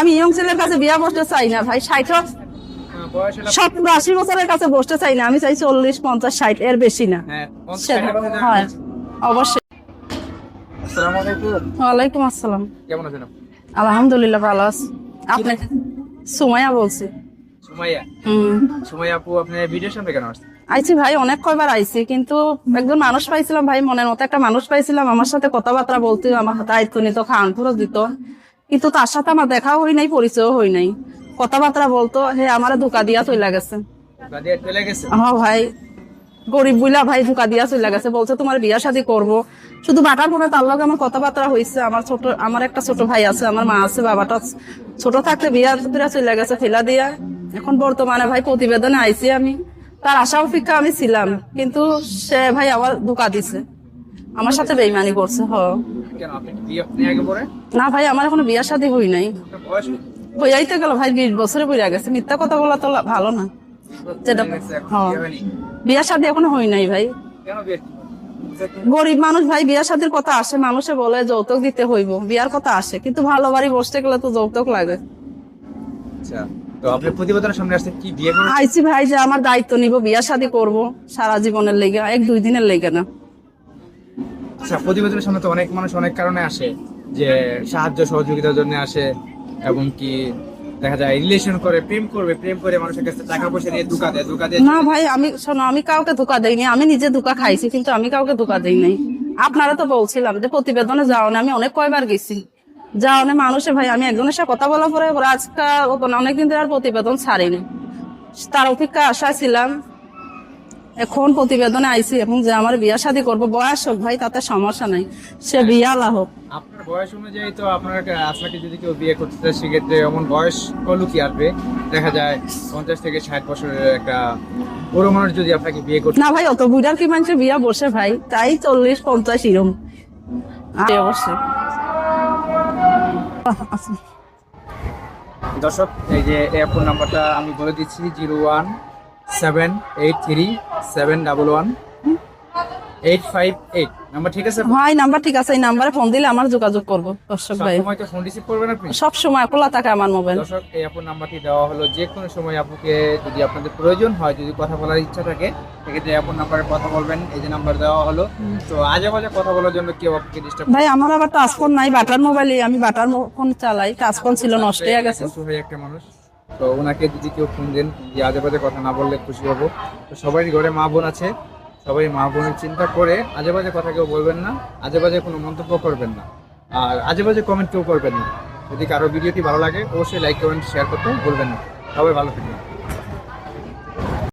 আমি ইয়ং ছেলের কাছে বিয়া বসতে চাই না ভাই ষাট হলো সত্তর আশি বছরের কাছে বসতে চাই না। আমি চাই চল্লিশ পঞ্চাশ ষাট এর বেশি না। হ্যাঁ হয় অবশ্যই। ওয়ালাইকুম আসসালাম। কেমন আছেন আলহামদুলিল্লাহ ভালো আছি। আপনি? সুমাইয়া বলছি। সুমাইয়া? হুম। সুমাইয়া আপু আপনি ভিডিওর সামনে কেন আসছেন? আইছি ভাই অনেক কয়বার আইছি কিন্তু একজন মানুষ পাইছিলাম ভাই মনের মতো একটা মানুষ পাইছিলাম। আমার সাথে কথাবার্তা বলতে আমার হাতে দায়িত্ব নিত খান খরচ দিত। কিন্তু তার সাথে আমার দেখাও হই নাই পরিচয়ও হই নাই। কথাবার্তা বলতো হে আমার ধোকা দিয়া চলে গেছে। আমার ভাই গরিব বুইলা ভাই ধোকা দিয়া চলে গেছে। বলছে তোমার বিয়া শাদী করব। শুধু বাটার পরে তার লগে আমার কথাবার্তা হয়েছে আমার ছোট আমার একটা ছোট ভাই আছে আমার মা আছে বাবাটা ছোট থাকতে বিয়া দিয়া চলে গেছে ফেলা দিয়া। এখন বর্তমানে ভাই প্রতিবেদনে আইছি আমি। তার আশা অপেক্ষা আমি ছিলাম কিন্তু সে ভাই আবার ধোকা দিছে। আমার সাথে বেইমানি করছে হ। না ভাই আমার এখনও বিয়া শাদী হই নাই। বয়স বইয়াইতে গেল ভাই বিশ বছরে বইয়া গেছে। মিথ্যা কথা বলা তো ভালো না। যেটা হ্যাঁ বিয়ে হয়নি। বিয়া শাদী এখনও হই নাই ভাই। গরিব মানুষ ভাই বিয়া শাদীর কথা আসে মানুষে বলে যৌতুক দিতে হইব। বিয়ার কথা আসে কিন্তু ভালো বাড়ি বসতে গেলে তো যৌতুক লাগে। আচ্ছা তো আপনি প্রতিবেদনের সামনে আসছেন কি বিয়ে আইসি ভাই যে আমার দায়িত্ব নিব বিয়া শাদী করব সারা জীবনের লেগে এক দুই দিনের লেগে না। আচ্ছা প্রতিবেদনের সামনে তো অনেক মানুষ অনেক কারণে আসে যে সাহায্য সহযোগিতার জন্য আসে এবং কি দেখা যায় রিলেশন করে, প্রেম করবে, প্রেম করে মানুষের কাছে টাকা পয়সা নিয়ে ধোকা দেয়, ধোকা দিয়ে। না ভাই, আমি শোনো, আমি কাউকে ধোকা দেইনি, আমি নিজে ধোকা খাইছি, কিন্তু আমি কাউকে ধোকা দেই নাই। আপনারা তো বলছিলাম যে প্রতিবেদনে যাও না, আমি অনেক কয়বার গেছি। যাও না মানুষে ভাই, আমি একজনের সাথে কথা বলার পরে আজকাল অনেকদিন ধরে আর প্রতিবেদন ছাড়িনি। তার অপেক্ষা আশা ছিলাম এখন প্রতিবেদনে আইছি এবং যে আমার বিয়া শাদী করব বয়স হোক ভাই তাতে সমস্যা নাই। সে বিয়া লা হোক। আপনার বয়স অনুযায়ী তো আপনার আপনাকে যদি কেউ বিয়ে করতে চায় সেক্ষেত্রে এমন বয়স কলু কি আসবে। দেখা যায় পঞ্চাশ থেকে ষাট বছরের একটা বড় মানুষ যদি আপনাকে বিয়ে করতে না ভাই অত বুড়ার কি মানুষের বিয়া বসে ভাই? তাই চল্লিশ পঞ্চাশ এরম। আর অবশ্যই। দর্শক এই যে এই ফোন নাম্বারটা আমি বলে দিচ্ছি zero one seven eight three seven double one eight five eight. Number ঠিক আছে? ভাই নাম্বার ঠিক আছে এই নাম্বারে ফোন দিলে আমার যোগাযোগ করব। দর্শক ভাই সময় তো ফোন রিসিভ করবেন আপনি? সব সময় খোলা থাকে আমার মোবাইল দর্শক এই আপুর নাম্বারটি দেওয়া হলো যে কোনো সময় আপুকে যদি আপনাদের প্রয়োজন হয় যদি কথা বলার ইচ্ছা থাকে সেক্ষেত্রে আপুর নাম্বারে কথা বলবেন। এই যে নাম্বার দেওয়া হলো তো আজে বাজে কথা বলার জন্য কেউ আপুকে ডিস্টার্ব ভাই আমার আবার টাচফোন নাই বাটার মোবাইলে আমি বাটার ফোন চালাই টাচফোন ছিল নষ্ট হয়ে গেছে। একটা মানুষ। তো ওনাকে যদি কেউ ফোন দেন যে আজে বাজে কথা না বললে খুশি হব। তো সবাই ঘরে মা বোন আছে, সবাই মা বোনের চিন্তা করে আজে বাজে কথা কেউ বলবেন না আজে বাজে কোনো মন্তব্য করবেন না। আর আজে বাজে কমেন্ট কেউ করবেন না। যদি কারও ভিডিওটি ভালো লাগে, অবশ্যই লাইক কমেন্ট শেয়ার করতে বলবেন না। সবাই ভালো থাকবেন।